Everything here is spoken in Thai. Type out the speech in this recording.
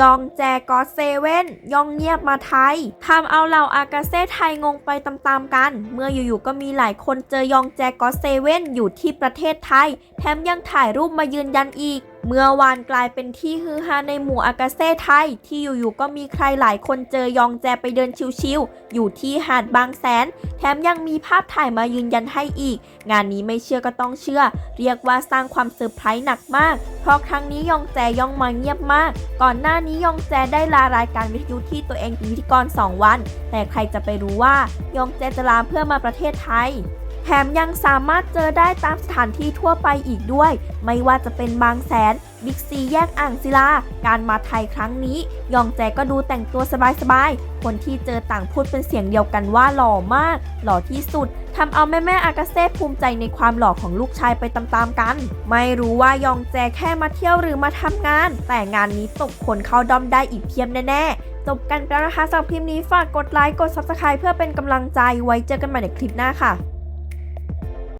ยองแจกอเซเว่นยองเงียบมาไทยทำเอาเหล่าอากาเซ่ไทยงงไปตามๆกัน เมื่ออยู่ๆก็มีหลายคนเจอยองแจกอเซเว่นอยู่ที่ประเทศไทย แถมยังถ่ายรูปมายืนยันอีก เมื่อวานกลายเป็นที่ฮือฮาในหมู่อากาเซ่ไทย ที่อยู่ๆก็มีใครหลายคนเจอยองแจไปเดินชิวๆอยู่ที่หาดบางแสน แถมยังมีภาพถ่ายมายืนยันให้อีก งานนี้ไม่เชื่อก็ต้องเชื่อ เรียกว่าสร้างความเซอร์ไพรส์หนักมาก เพราะครั้งนี้ยองแจยองมาเงียบมาก ก่อนหน้านี้ยองแจได้ลารายการวิทยุที่ตัวเองเป็นพิธีกร 2 วัน แต่ใครจะไปรู้ว่ายองแจจะลาเพื่อมาประเทศไทย แถมยังสามารถเจอได้ตามสถานที่ทั่วไปอีกด้วย ไม่ว่าจะเป็นบางแสน บิ๊กซีแยกอ่างศิลา การมาไทยครั้งนี้ ยองแจก็ดูแต่งตัวสบายๆ คนที่เจอต่างพูดเป็นเสียงเดียวกันว่าหล่อมาก หล่อที่สุดทำเอาแม่แม่ๆอากาเซ่ภูมิใจในความหล่อของลูกชายไปตามๆกัน ไม่รู้ว่ายองแจแค่มาเที่ยวหรือมาทำงาน แต่งานนี้ตกคนเข้าดอมได้อีกเพียบแน่ๆจบกันแล้วนะคะสำหรับคลิปนี้ฝากกดไลค์ กด Subscribe เพื่อเป็นกำลังใจไว้เจอกันใหม่ในคลิปหน้าค่ะ